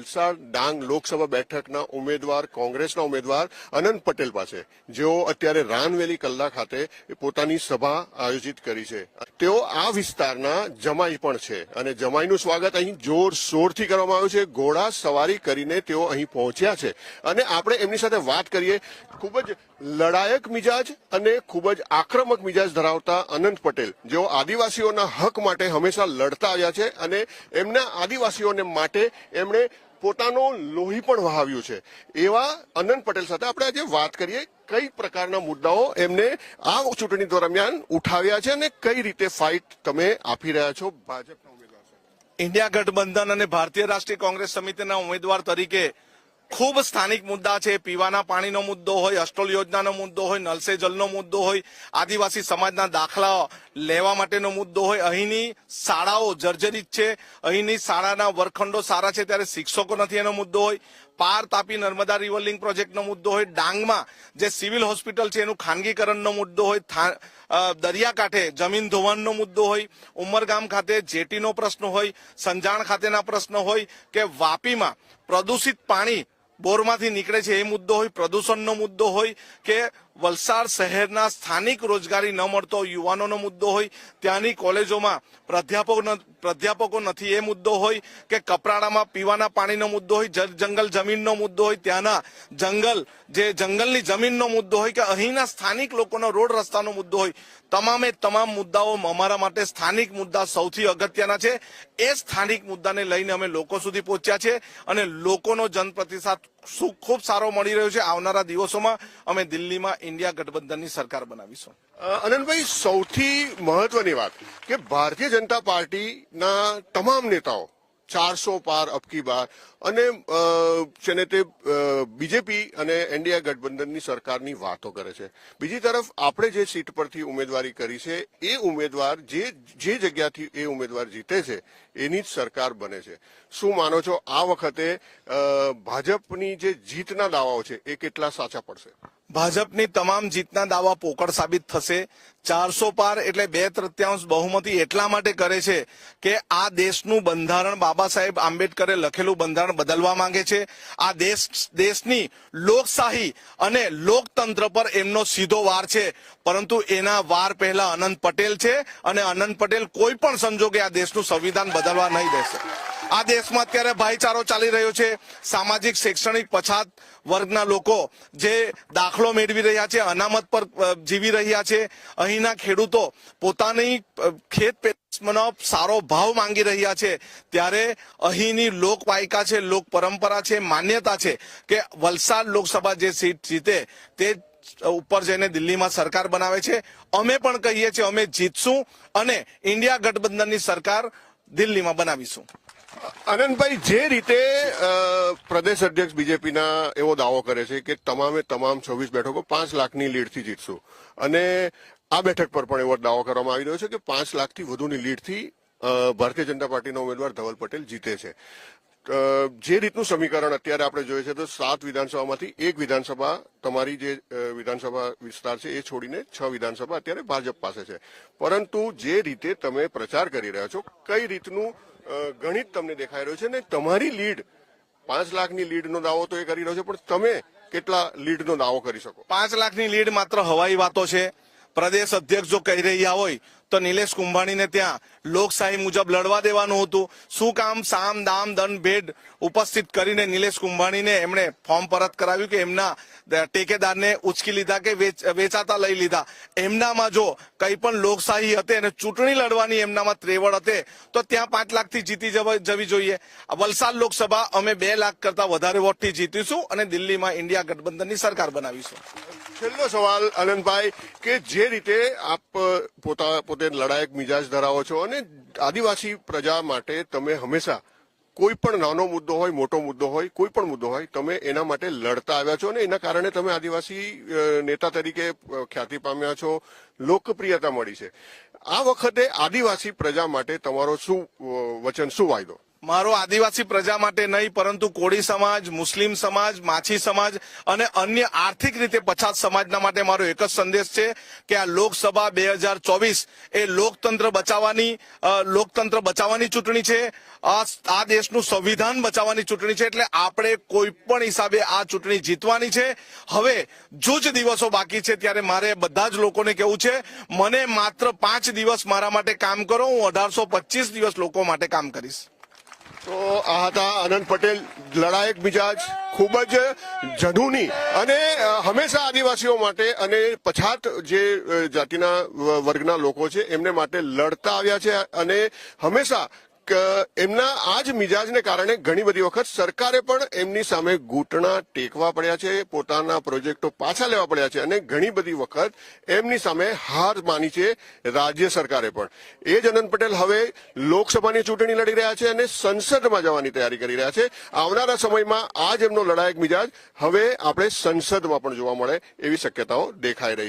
વલસાડ ડાંગ લોકસભા બેઠકના ઉમેદવાર, કોંગ્રેસના ઉમેદવાર અનંત પટેલ પાસે. જેઓ અત્યારે રાનવેલી કલ્લા ખાતે પોતાની સભા આયોજિત કરી છે. તેઓ આ વિસ્તારના જમાઈ પણ છે અને જમાઈનું સ્વાગત અહીં જોરશોરથી કરવામાં આવ્યું છે. ઘોડા સવારી કરીને તેઓ અહીં પહોંચ્યા છે. અને આપણે એમની સાથે વાત કરીએ. ખૂબ જ લડાયક મિજાજ અને ખૂબ જ આક્રમક મિજાજ ધરાવતા અનંત પટેલ. જેઓ આદિવાસીઓના હક માટે હંમેશા લડતા આવ્યા છે અને એમના આદિવાસીઓને માટે એમણે પોતાનો લોહી પણ વહાવ્યું છે. એવા અનંત પટેલ સાથે આપણે આજે વાત કરીએ કઈ પ્રકારના મુદ્દાઓ એમને આ ચૂંટણી દરમિયાન ઉઠાવ્યા છે અને કઈ રીતે ફાઇટ તમે આપી રહ્યા છો ભાજપના ઉમેદવાર ઇન્ડિયા ગઠબંધન અને ભારતીય રાષ્ટ્રીય કોંગ્રેસ સમિતિના ઉમેદવાર તરીકે ખૂબ સ્થાનિક મુદ્દા છે. પીવાના પાણીનો મુદ્દો હોય અસ્ટોલ યોજનાનો મુદ્દો હોય, નલસે જલનો મુદ્દો હોય, આદિવાસી સમાજના દાખલા લેવા માટેનો મુદ્દો હોય. અહીંની શાળાઓ જર્જરિત છે. અહીંની શાળાના વર્ગખંડો સારા છે. ત્યારે શિક્ષકો નથી એનો મુદ્દો હોય. પાર તાપી નર્મદા રિવરલિંગ પ્રોજેક્ટનો મુદ્દો હોય. ડાંગમાં જે સિવિલ હોસ્પિટલ છે એનું ખાનગીકરણનો મુદ્દો હોય. દરિયાકાંઠે જમીન ધોવાણનો મુદ્દો હોય. ઉમરગામ ખાતે જેટીનો પ્રશ્ન હોય. સંજાણ ખાતેના પ્રશ્ન હોય કે વાપીમાં પ્રદૂષિત પાણી બોરમાંથી નીકળે છે એ મુદ્દો હોય પ્રદૂષણનો મુદ્દો હોય કે વલસાડ શહેરના સ્થાનિક રોજગારી ન મળતો યુવાનોનો મુદ્દો હોય, ત્યાંની કોલેજોમાં પ્રાધ્યાપકો પ્રાધ્યાપકો નથી એ મુદ્દો હોય કે કપરાડામાં પીવાના પાણીનો મુદ્દો હોય જંગલ જમીનનો મુદ્દો હોય, ત્યાંના જંગલ, જે જંગલની જમીનનો મુદ્દો હોય કે અહીંના સ્થાનિક લોકોનો રોડ રસ્તાનો મુદ્દો હોય, તમામે તમામ મુદ્દાઓ અમારા માટે સ્થાનિક મુદ્દા સૌથી અગત્યના છે. એ સ્થાનિક મુદ્દાને લઈને અમે લોકો સુધી પહોંચ્યા છે અને લોકોનો જનપ્રતિસાદ ખૂબ સારો મળી રહ્યો છે આવનારા દિવસોમાં અમે દિલ્હીમાં ઇન્ડિયા ગઠબંધનની સરકાર બનાવીશું. અનંતભાઈ સૌથી મહત્વની વાત કે ભારતીય જનતા પાર્ટીના તમામ નેતાઓ ચારસો પાર અબકી બાર. અને છે ને તે બીજેપી અને એનડીએ ગઠબંધનની સરકારની વાતો કરે છે. બીજી તરફ આપણે જે સીટ પરથી ઉમેદવારી કરી છે, એ ઉમેદવાર જે જે જગ્યાથી એ ઉમેદવાર જીતે છે, એની જ સરકાર બને છે. શું માનો છો? આ વખતે ભાજપની જે જીતના દાવાઓ છે, એ કેટલા સાચા પડશે? ભાજપની તમામ જીતના દાવા પોકળ સાબિત થશે. ચારસો પાર એટલે બે તૃત્યાંશ બહુમતી એટલા માટે કરે છે કે આ દેશનું બંધારણ બાબા સાહેબ આંબેડકરે લખેલું બંધારણ બદલવા માંગે છે. આ દેશ, દેશની લોકશાહી અને લોકતંત્ર પર એમનો સીધો વાર છે. પરંતુ એના વાર પહેલા અનંત પટેલ છે અને અનંત પટેલ કોઈ પણ સંજોગે આ દેશનું સંવિધાન બદલવા નહીં દેશે. આ દેશમાં અત્યારે ભાઈચારો ચાલી રહ્યો છે. સામાજિક, શૈક્ષણિક પછાત વર્ગના લોકો જે દાખલો મેળવી રહ્યા છે, અનામત પર જીવી રહ્યા છે. અહીંના ખેડૂતો પોતાની ખેત પેદાશનો સારો ભાવ માંગી રહ્યા છે. ત્યારે અહીંની લોકવાયકા છે લોક પરંપરા છે, માન્યતા છે કે વલસાડ લોકસભા જે સીટ જીતે તે ઉપર જઈને દિલ્હીમાં સરકાર બનાવે છે. અમે પણ કહીએ છીએ, અમે જીતશું અને ઇન્ડિયા ગઠબંધનની સરકાર દિલ્હીમાં બનાવીશું. આનંદભાઈ, જે રીતે પ્રદેશ અધ્યક્ષ બીજેપીના એવો દાવો કરે છે કે તમામે તમામ છવ્વીસ બેઠકો પાંચ લાખની લીડથી જીતશું. અને આ બેઠક પર પણ એવો દાવો કરવામાં આવી રહ્યો છે કે પાંચ લાખથી વધુની લીડથી ભારતીય જનતા પાર્ટીના ઉમેદવાર ધવલ પટેલ જીતે છે. જે રીતનું સમીકરણ અત્યારે આપણે જોઈએ છે તો સાત વિધાનસભામાંથી એક વિધાનસભા તમારી જે વિધાનસભા વિસ્તાર છે એ છોડીને છ વિધાનસભા અત્યારે ભાજપ પાસે છે. પરંતુ જે રીતે તમે પ્રચાર કરી રહ્યા છો, કઈ રીતનું ગણિત તમને દેખાઈ રહ્યું છે ને તમારી લીડ પાંચ લાખની લીડનો દાવો તો એ કરી રહ્યો છે, પણ તમે કેટલા લીડનો દાવો કરી શકો? પાંચ લાખની લીડ માત્ર હવાઈ વાતો છે. પ્રદેશ અધ્યક્ષ જો કહી રહ્યા હોય તો નિલેશ કુંભાણીને ત્યાં લોકશાહી મુજબ લડવા દેવાનું હતું. શું કામ સામ, દામ, દંડ, ભેદ ઉપસ્થિત કરીને નિલેશ કુંભાણીને એમણે ફોર્મ પરત કરાવ્યું કે એમના ટેકેદારને ઉચકી લીધા કે વેચાતા લઈ લીધા? એમનામાં જો કંઈ પણ લોકશાહી હતી અને ચૂંટણી લડવાની એમનામાં ત્રેવડ હતી, તો ત્યાં પાંચ લાખથી જીતી જવી જોઈએ. વલસાડ લોકસભા અમે બે લાખ કરતા વધારે વોટથી જીતીશું અને દિલ્હીમાં ઇન્ડિયા ગઠબંધનની સરકાર બનાવીશું. છેલ્લો સવાલ, આનંદભાઈ, કે જે રીતે આપ પોતા, પોતે લડાયક મિજાજ ધરાવો છો અને આદિવાસી પ્રજા માટે તમે હંમેશા કોઈ પણ નાનો મુદ્દો હોય, મોટો મુદ્દો હોય, કોઈ પણ મુદ્દો હોય, તમે એના માટે લડતા આવ્યા છો અને એના કારણે તમે આદિવાસી નેતા તરીકે ખ્યાતિ પામ્યા છો, લોકપ્રિયતા મળી છે. આ વખતે આદિવાસી પ્રજા માટે તમારો શું વચન, શું વાયદો? મારો આદિવાસી પ્રજા માટે નહીં, પરંતુ કોળી સમાજ, મુસ્લિમ સમાજ, માછી સમાજ અને અન્ય આર્થિક રીતે પછાત સમાજના માટે મારો એક જ સંદેશ છે કે આ લોકસભા બે હજાર ચોવીસ એ લોકતંત્ર બચાવવાની લોકતંત્ર બચાવવાની ચૂંટણી છે. આ દેશનું સંવિધાન બચાવવાની ચૂંટણી છે, એટલે આપણે કોઈ પણ હિસાબે આ ચૂંટણી જીતવાની છે. હવે જૂજ દિવસો બાકી છે, ત્યારે મારે બધા જ લોકોને કેવું છે, મને માત્ર પાંચ દિવસ મારા માટે કામ કરો, હું અઢારસો દિવસ લોકો માટે કામ કરીશ. તો આ હતા આનંદ પટેલ, લડાયક મિજાજ, ખૂબ જ જનૂની અને હંમેશા આદિવાસીઓ માટે અને પછાત જે જાતિના વર્ગના લોકો છે, એમને માટે લડતા આવ્યા છે અને હંમેશા એમના આ જ મિજાજને કારણે ઘણી બધી વખત સરકારે પણ એમની સામે ઘૂંટણા ટેકવા પડ્યા છે, પોતાના પ્રોજેક્ટો પાછા લેવા પડ્યા છે અને ઘણી બધી વખત એમની સામે હાર માની છે રાજ્ય સરકારે પણ. એ જ અનંત પટેલ હવે લોકસભાની ચૂંટણી લડી રહ્યા છે અને સંસદમાં જવાની તૈયારી કરી રહ્યા છે. આવનારા સમયમાં આ જ એમનો લડાયક મિજાજ હવે આપણે સંસદમાં પણ જોવા મળે એવી શક્યતાઓ દેખાઈ રહી છે.